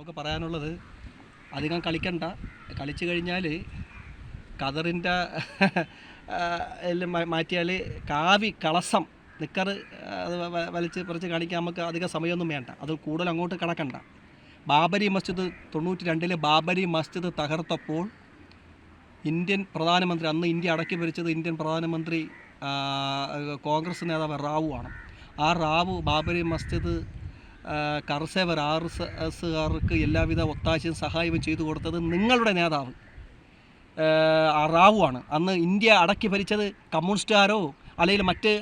നമുക്ക് പറയാനുള്ളത് അധികം കളിക്കണ്ട. കളിച്ചു കഴിഞ്ഞാൽ കതറിന്റെ മാറ്റിയാൽ കാവി കളസം നിക്കർ അത് വലിച്ച് പറിച്ച് കാണിക്കാൻ നമുക്ക് അധികം സമയമൊന്നും വേണ്ട. അത് കൂടുതൽ അങ്ങോട്ട് കടക്കണ്ട. ബാബരി മസ്ജിദ് തൊണ്ണൂറ്റി രണ്ടിലെ ബാബരി മസ്ജിദ് തകർത്തപ്പോൾ ഇന്ത്യൻ പ്രധാനമന്ത്രി അന്ന് ഇന്ത്യ അടക്കി ഭരിച്ചത് ഇന്ത്യൻ പ്രധാനമന്ത്രി കോൺഗ്രസ് നേതാവ് റാവു ആണ് ആ റാവു ബാബരി മസ്ജിദ് കർസേവർ ആർ എസ് എസ്സുകാർക്ക് എല്ലാവിധ ഒത്താശയും സഹായവും ചെയ്തു കൊടുത്തത് നിങ്ങളുടെ നേതാവ്. ആ, ആ റാവു ആണ്. അന്ന് ഇന്ത്യ അടക്കി ഭരിച്ചത് കമ്മ്യൂണിസ്റ്റുകാരോ അല്ലെങ്കിൽ മറ്റ്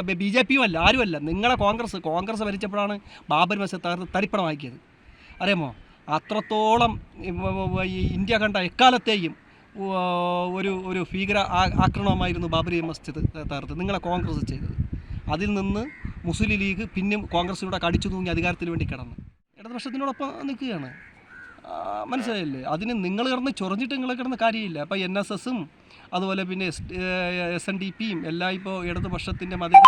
ബി ജെ പിയും അല്ല ആരുമല്ല. നിങ്ങളെ കോൺഗ്രസ് കോൺഗ്രസ് ഭരിച്ചപ്പോഴാണ് ബാബർ മസ്ജിദ് തരിപ്പണമാക്കിയത്. അറിയാമോ? അത്രത്തോളം ഇന്ത്യ കണ്ട എക്കാലത്തെയും ഒരു ഒരു ഭീകര ആക്രമണമായിരുന്നു ബാബരി മസ്ജിദ് തകർത്ത്. നിങ്ങളെ കോൺഗ്രസ് ചെയ്തത്. അതിൽ നിന്ന് മുസ്ലിം ലീഗ് പിന്നെയും കോൺഗ്രസിലൂടെ കടിച്ചു തൂങ്ങി അധികാരത്തിന് വേണ്ടി കിടന്നു. ഇടതുപക്ഷത്തിനോടൊപ്പം നിൽക്കുകയാണ്. മനസ്സിലായില്ലേ? അതിന് നിങ്ങൾ കിടന്ന് ചൊറഞ്ഞിട്ട് നിങ്ങൾ കിടന്ന കാര്യമില്ല. അപ്പോൾ എൻ എസ് എസും അതുപോലെ പിന്നെ എസ് എസ് എൻ ഡി പിയും എല്ലാം ഇപ്പോൾ ഇടതുപക്ഷത്തിന്റെ മത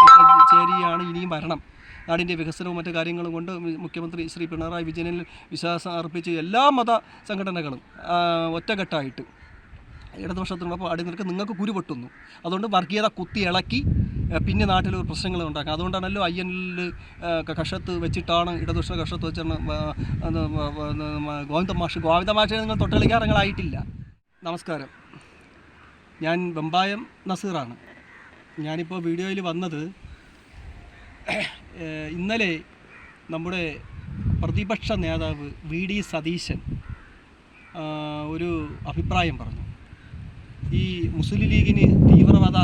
ചേരിയാണ് ഇനിയും ഭരണം. നാടിന്റെ വികസനവും മറ്റു കാര്യങ്ങളും കൊണ്ട് മുഖ്യമന്ത്രി ശ്രീ പിണറായി വിജയനിൽ വിശ്വാസം അർപ്പിച്ച് എല്ലാ മത സംഘടനകളും ഒറ്റഘട്ടായിട്ട് ഇടതുപക്ഷത്തിനോടൊപ്പം അടിനിരക്ക് നിങ്ങൾക്ക് കുരു പൊട്ടുന്നു. അതുകൊണ്ട് വർഗീയത കുത്തി ഇളക്കി പിന്നെ നാട്ടിൽ ഒരു പ്രശ്നങ്ങൾ ഉണ്ടാക്കുക അതുകൊണ്ടാണല്ലോ ഐ എനിൽ കഷത്ത് വെച്ചിട്ടാണ് ഇടതുപക്ഷ കഷത്ത് വെച്ചാണ് ഗോവിന്ദമാഷ് മാഷ് ഗോവിന്ദ മാഷെ നിങ്ങൾ തൊട്ടളിക്കാറങ്ങളായിട്ടില്ല നമസ്കാരം. ഞാൻ വെമ്പായം നസീറാണ്. ഞാനിപ്പോൾ വീഡിയോയിൽ വന്നത് ഇന്നലെ നമ്മുടെ പ്രതിപക്ഷ നേതാവ് വി ഡി സതീശൻ ഒരു അഭിപ്രായം പറഞ്ഞു. ഈ മുസ്ലിം ലീഗിന് തീവ്രവാദ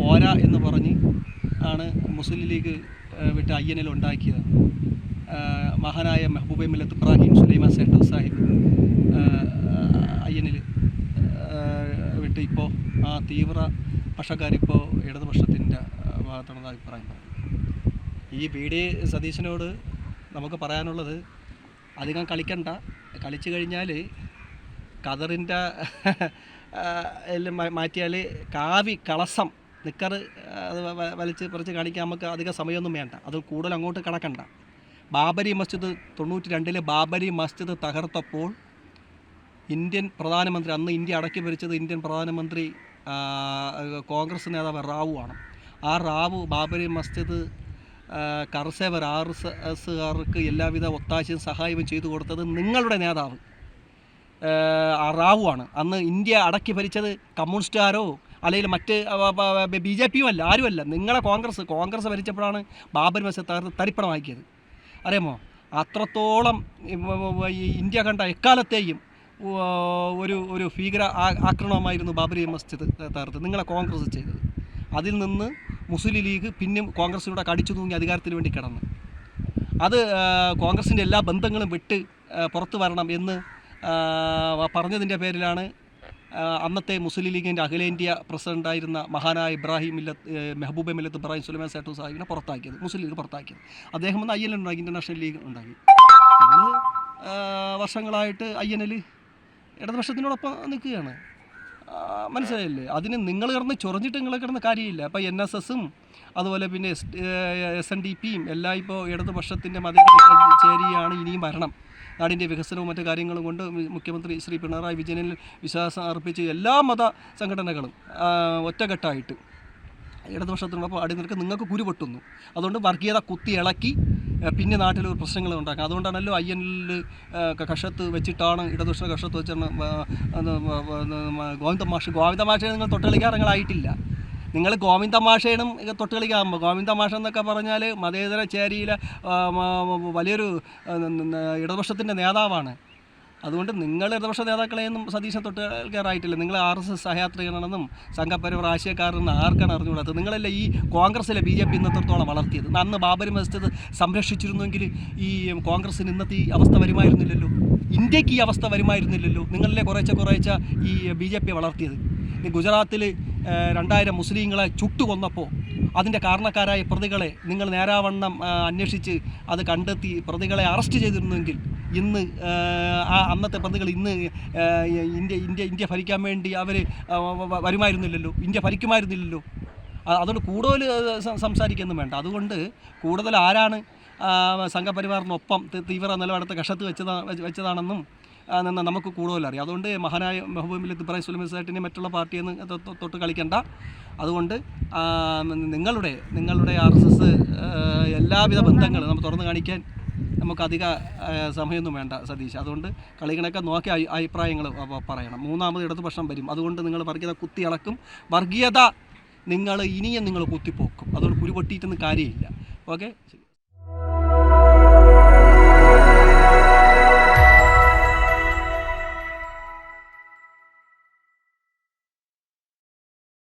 പോരാ എന്ന് പറഞ്ഞ് ആണ് മുസ്ലിം ലീഗ് വിട്ട് അയ്യനിൽ ഉണ്ടാക്കിയത്. മഹാനായ മെഹബൂബെ മില്ലത്ത് ഇബ്രാഹിം സുലൈമാൻ സേട്ടർ സാഹിബ് അയ്യനിൽ വിട്ട് ഇപ്പോൾ ആ തീവ്ര പക്ഷക്കാരിപ്പോൾ ഇടതുപക്ഷത്തിന്റെ ഭാഗത്തുള്ള അഭിപ്രായം. പറഞ്ഞു ഈ ബി ഡി സതീശനോട് നമുക്ക് പറയാനുള്ളത് അധികം കളിക്കണ്ട. കളിച്ചു കഴിഞ്ഞാൽ മാ- മാറ്റിയാൽ കാവി കളസം നിക്കർ അത് വലിച്ച് പറിച്ച് കാണിക്കാൻ നമുക്ക് അധികം സമയമൊന്നും വേണ്ട. അത് കൂടുതൽ അങ്ങോട്ട് കടക്കണ്ട. ബാബരി മസ്ജിദ് തൊണ്ണൂറ്റി രണ്ടിലെ ബാബരി മസ്ജിദ് തകർത്തപ്പോൾ ഇന്ത്യൻ പ്രധാനമന്ത്രി അന്ന് ഇന്ത്യ അടക്കി ഭരിച്ചത് ഇന്ത്യൻ പ്രധാനമന്ത്രി കോൺഗ്രസ് നേതാവ് റാവു ആണ്. ആ റാവു ബാബരി മസ്ജിദ് കർസേവർ ആർ എസ് എസ്സുകാർക്ക് എല്ലാവിധ ഒത്താശയും സഹായവും ചെയ്തു കൊടുത്തത് നിങ്ങളുടെ നേതാവ്. ആ, ആ റാവു ആണ്. അന്ന് ഇന്ത്യ അടക്കി ഭരിച്ചത് കമ്മ്യൂണിസ്റ്റുകാരോ അല്ലെങ്കിൽ മറ്റ് ബി ജെ പിയും അല്ല ആരുമല്ല. നിങ്ങളെ കോൺഗ്രസ് കോൺഗ്രസ് ഭരിച്ചപ്പോഴാണ് ബാബരി മസ്ജിദ് തകർത്ത് തരിപ്പണമാക്കിയത് അറിയാമോ? അത്രത്തോളം ഇന്ത്യ കണ്ട എക്കാലത്തെയും ഒരു ഒരു ഭീകര ആക്രമണമായിരുന്നു ബാബരി മസ്ജിദ് തകർത്ത് നിങ്ങളെ കോൺഗ്രസ് ചെയ്തത്. അതിൽ നിന്ന് മുസ്ലിം ലീഗ് പിന്നെയും കോൺഗ്രസിലൂടെ കടിച്ചു തൂങ്ങി അധികാരത്തിന് വേണ്ടി കിടന്നു. അത് കോൺഗ്രസിന്റെ എല്ലാ ബന്ധങ്ങളും വിട്ട് പുറത്തു വരണം എന്ന് പറഞ്ഞതിന്റെ പേരിലാണ് അന്നത്തെ മുസ്ലിം ലീഗിന്റെ അഖിലേന്ത്യാ പ്രസിഡന്റായിരുന്ന മഹാനായ ഇബ്രാഹിം മില്ലത്ത് മെഹബൂബ മില്ലത്ത് ഇബ്രാഹിം സുലൈമാൻ സേട്ടു സാഹിബിനെ പുറത്താക്കിയത് മുസ്ലിം ലീഗ് പുറത്താക്കിയത്. അദ്ദേഹം വന്ന് ഐ എൽ ഉണ്ടാക്കി ഇന്റർനാഷണൽ ലീഗ് ഉണ്ടാക്കി നമ്മൾ വർഷങ്ങളായിട്ട് ഐ എൻ എൽ ഇടതുപക്ഷത്തിനോടൊപ്പം നിൽക്കുകയാണ്. മനസ്സിലായില്ലേ? അതിന് നിങ്ങൾ കിടന്ന് ചൊറഞ്ഞിട്ട് നിങ്ങൾ കിടന്ന കാര്യമില്ല. അപ്പോൾ എൻ എസ് എസും അതുപോലെ പിന്നെ എസ് എൻ ഡി പിയും എല്ലാം ഇപ്പോൾ ഇടതുപക്ഷത്തിന്റെ മതം ചേരിയാണ് ഇനിയും ഭരണം. നാടിന്റെ വികസനവും മറ്റു കാര്യങ്ങളും കൊണ്ട് മുഖ്യമന്ത്രി ശ്രീ പിണറായി വിജയനിൽ വിശ്വാസം അർപ്പിച്ച് എല്ലാ മത സംഘടനകളും ഒറ്റക്കെട്ടായിട്ട് ഇടതുപക്ഷത്തിനോടൊപ്പം അടിനിൽക്ക് നിങ്ങൾക്ക് കുരു പൊട്ടുന്നു അതുകൊണ്ട് വർഗീയത കുത്തി ഇളക്കി പിന്നെ നാട്ടിൽ ഒരു പ്രശ്നങ്ങൾ ഉണ്ടാക്കുക അതുകൊണ്ടാണല്ലോ ഐ എനിൽ കഷത്ത് വെച്ചിട്ടാണ് ഇടതുപക്ഷ കഷത്ത് വെച്ചാണ് ഗോവിന്ദ മാഷ് ഗോവിന്ദ മാഷെ നിങ്ങൾ തൊട്ടുകളിക്കാറങ്ങളായിട്ടില്ല നിങ്ങൾ ഗോവിന്ദ മാഷേനും തൊട്ട് കളിക്കാകുമ്പോൾ ഗോവിന്ദ മാഷ എന്നൊക്കെ പറഞ്ഞാൽ മതേതര ചേരിയിലെ വലിയൊരു ഇടതുപക്ഷത്തിന്റെ നേതാവാണ്. അതുകൊണ്ട് നിങ്ങൾ ഇടതുപക്ഷ നേതാക്കളെയൊന്നും സതീശൻ തൊട്ട് കയറായിട്ടില്ല നിങ്ങൾ ആർ എസ് എസ് സഹയാത്രികനാണെന്നും സംഘപരിവർ ആശയക്കാരെന്ന് ആർക്കാണ് അറിഞ്ഞുകൂടാത്തത്? നിങ്ങളല്ലേ ഈ കോൺഗ്രസ്സിലെ ബി ജെ പി ഇന്നത്തോളം വളർത്തിയത്? അന്ന് ബാബരി മസ്ജിദ് സംരക്ഷിച്ചിരുന്നുവെങ്കിൽ ഈ കോൺഗ്രസ്സിന് ഇന്നത്തെ ഈ അവസ്ഥ വരുമായിരുന്നില്ലല്ലോ. ഇന്ത്യയ്ക്ക് ഈ അവസ്ഥ വരുമായിരുന്നില്ലല്ലോ. നിങ്ങളല്ലേ കുറേച്ച കുറേച്ച ഈ ബി ജെ പി വളർത്തിയത്? ഗുജറാത്തിൽ രണ്ടായിരം മുസ്ലിങ്ങളെ ചുട്ടുകൊന്നപ്പോൾ അതിന്റെ കാരണക്കാരായ പ്രതികളെ നിങ്ങൾ നേരാവണ്ണം അന്വേഷിച്ച് അത് കണ്ടെത്തി പ്രതികളെ അറസ്റ്റ് ചെയ്തിരുന്നെങ്കിൽ ഇന്ന് ആ, അന്നത്തെ പ്രതികൾ ഇന്ന് ഇന്ത്യ ഇന്ത്യ ഇന്ത്യ ഭരിക്കാൻ വേണ്ടി അവർ വരുമായിരുന്നില്ലല്ലോ. ഇന്ത്യ ഭരിക്കുമായിരുന്നില്ലല്ലോ. അതുകൊണ്ട് കൂടുതൽ സംസാരിക്കുന്നു വേണ്ട. അതുകൊണ്ട് കൂടുതൽ ആരാണ് സംഘപരിവാറിനൊപ്പം തീവ്ര നിലപാടത്തെ കഷത്ത് വെച്ചതാ വെച്ചതാണെന്നും നിന്ന് നമുക്ക് കൂടുതലറിയാം അതുകൊണ്ട് മഹാനായ മെഹബൂബിൽ ഇബ്രാഹിം സുലൈമി സാഹിട്ടിനെ മറ്റുള്ള പാർട്ടിയിൽ തൊ- തൊട്ട് കളിക്കണ്ട. അതുകൊണ്ട് നിങ്ങളുടെ നിങ്ങളുടെ ആർ എസ് എസ് എല്ലാവിധ ബന്ധങ്ങളും നമ്മൾ തുറന്നു കാണിക്കാൻ നമുക്ക് അധിക സമയമൊന്നും വേണ്ട സതീഷ്. അതുകൊണ്ട് കളികളൊക്കെ നോക്കി അഭി- അഭിപ്രായങ്ങൾ പറയണം. മൂന്നാമത് ഇടതുപക്ഷം വരും. അതുകൊണ്ട് നിങ്ങൾ വർഗീയത കുത്തി ഇളക്കും വർഗീയത നിങ്ങൾ ഇനിയും നിങ്ങൾ കുത്തിപ്പോക്കും. അതുകൊണ്ട് കുരുപൊട്ടിയിട്ടൊന്നും കാര്യമില്ല. ഓക്കെ?